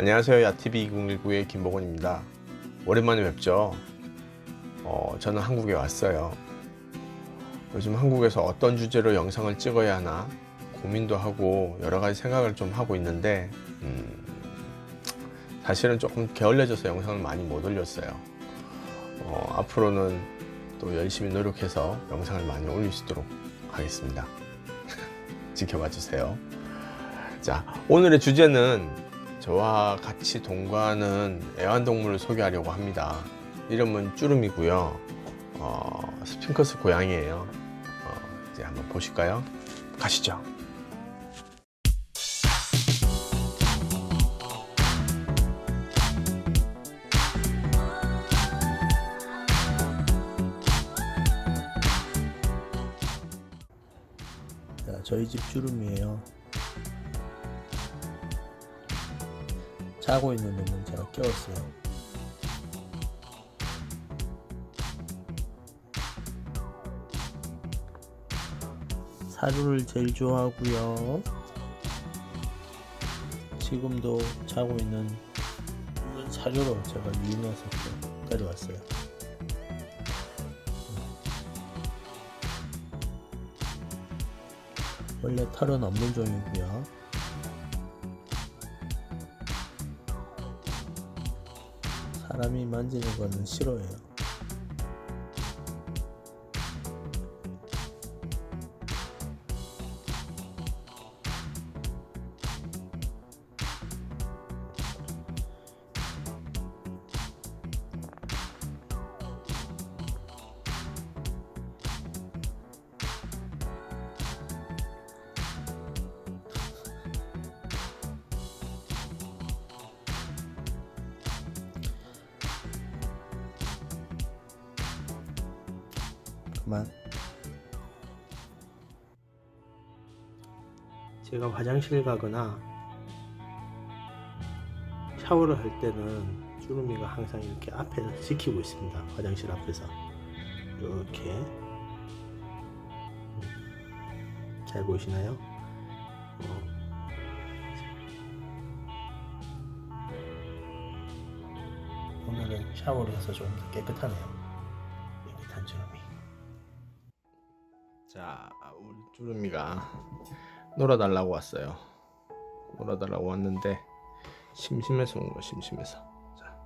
안녕하세요. 야TV 2019의 김보건입니다. 오랜만에 뵙죠. 어, 저는 한국에 왔어요. 요즘 한국에서 어떤 주제로 영상을 찍어야 하나 고민도 하고 여러 가지 생각을 좀 하고 있는데 음, 사실은 조금 게을러져서 영상을 많이 못 올렸어요. 어, 앞으로는 또 열심히 노력해서 영상을 많이 올릴 수 있도록 하겠습니다. 지켜봐 주세요. 자, 오늘의 주제는 저와 같이 동거하는 애완동물을 소개하려고 합니다. 이름은 쭈름이고요. 어, 스핑커스 고양이에요. 어, 이제 한번 보실까요? 가시죠. 자, 저희 집 주름이에요. 자고 있는 놈은 제가 깨웠어요. 사료를 제일 좋아하고요. 지금도 자고 있는 사료로 제가 유인해서 또 데려왔어요. 원래 털은 없는 종이고요. 사람이 만지는 거는 싫어해요. 그만. 제가 화장실 가거나 샤워를 할 때는 주름이가 항상 이렇게 앞에서 지키고 있습니다. 화장실 앞에서 이렇게 음, 잘 보이시나요? 어. 오늘은 샤워를 해서 좀 깨끗하네요. 깨끗한 주름이. 자, 우리 쭈름이가 놀아달라고 왔어요. 놀아달라고 왔는데 심심해서 온거 심심해서. 자,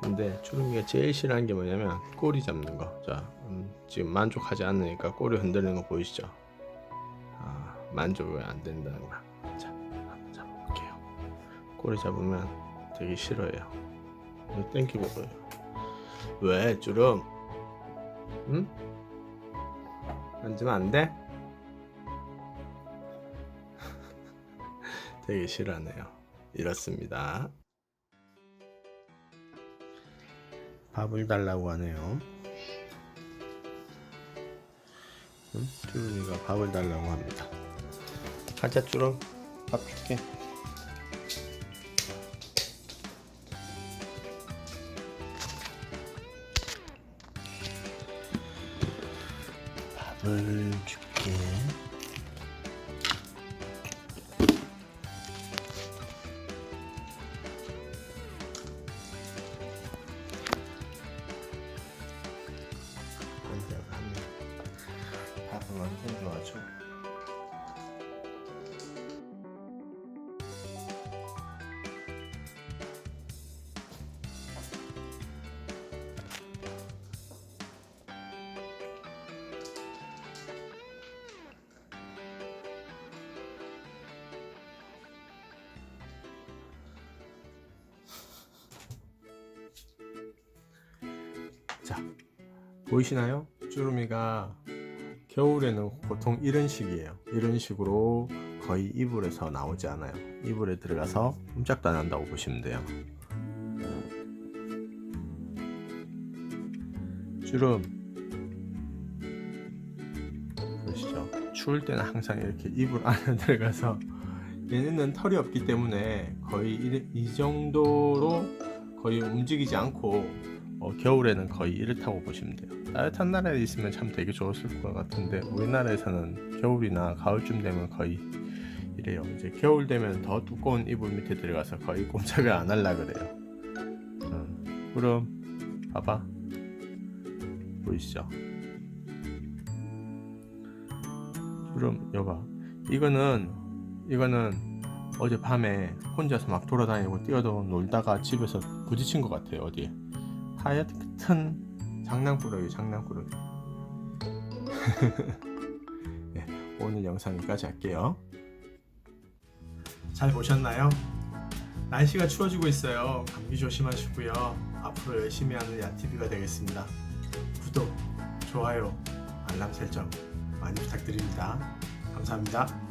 근데 쭈름이가 제일 싫어하는 게 뭐냐면 꼬리 잡는 거. 자, 음, 지금 만족하지 않으니까 꼬리 흔들리는 거 보이시죠? 아, 만족이 안 된다는 거. 자, 한번 잡아볼게요. 꼬리 잡으면 되게 싫어해요. 땡기고 그래요. 왜 쭈름? 응? 만지면 안 돼? 되게 싫어하네요. 이렇습니다. 밥을 달라고 하네요. 응? 쭈rum이가 밥을 달라고 합니다. 가자 쭈rum 밥 줄게. 밥을 줄게. 밥을 완전 좋아하 자, 보이시나요? 쭈루미가 겨울에는 보통 이런 식이에요. 이런 식으로 거의 이불에서 나오지 않아요. 이불에 들어가서 꼼짝도 안 한다고 보시면 돼요. 주름 보시죠. 추울 때는 항상 이렇게 이불 안에 들어가서 얘네는 털이 없기 때문에 거의 이, 이 정도로 거의 움직이지 않고 어, 겨울에는 거의 이렇다고 보시면 돼요. 따뜻한 나라에 있으면 참 되게 좋았을 것 같은데 우리나라에서는 겨울이나 가을쯤 되면 거의 이래요. 이제 겨울 되면 더 두꺼운 이불 밑에 들어가서 거의 꼼짝을 안 할라 그래요. 응. 그럼 봐봐 보이시죠? 그럼 여봐 이거는 이거는 어제 밤에 혼자서 막 돌아다니고 뛰어도 놀다가 집에서 부딪힌 것 같아요 어디에 하얗튼 장난꾸러기 장난꾸러기. 네, 오늘 영상 여기까지 할게요. 잘 보셨나요? 날씨가 추워지고 있어요. 감기 조심하시고요. 앞으로 열심히 하는 야TV가 되겠습니다. 구독, 좋아요, 알람 설정 많이 부탁드립니다. 감사합니다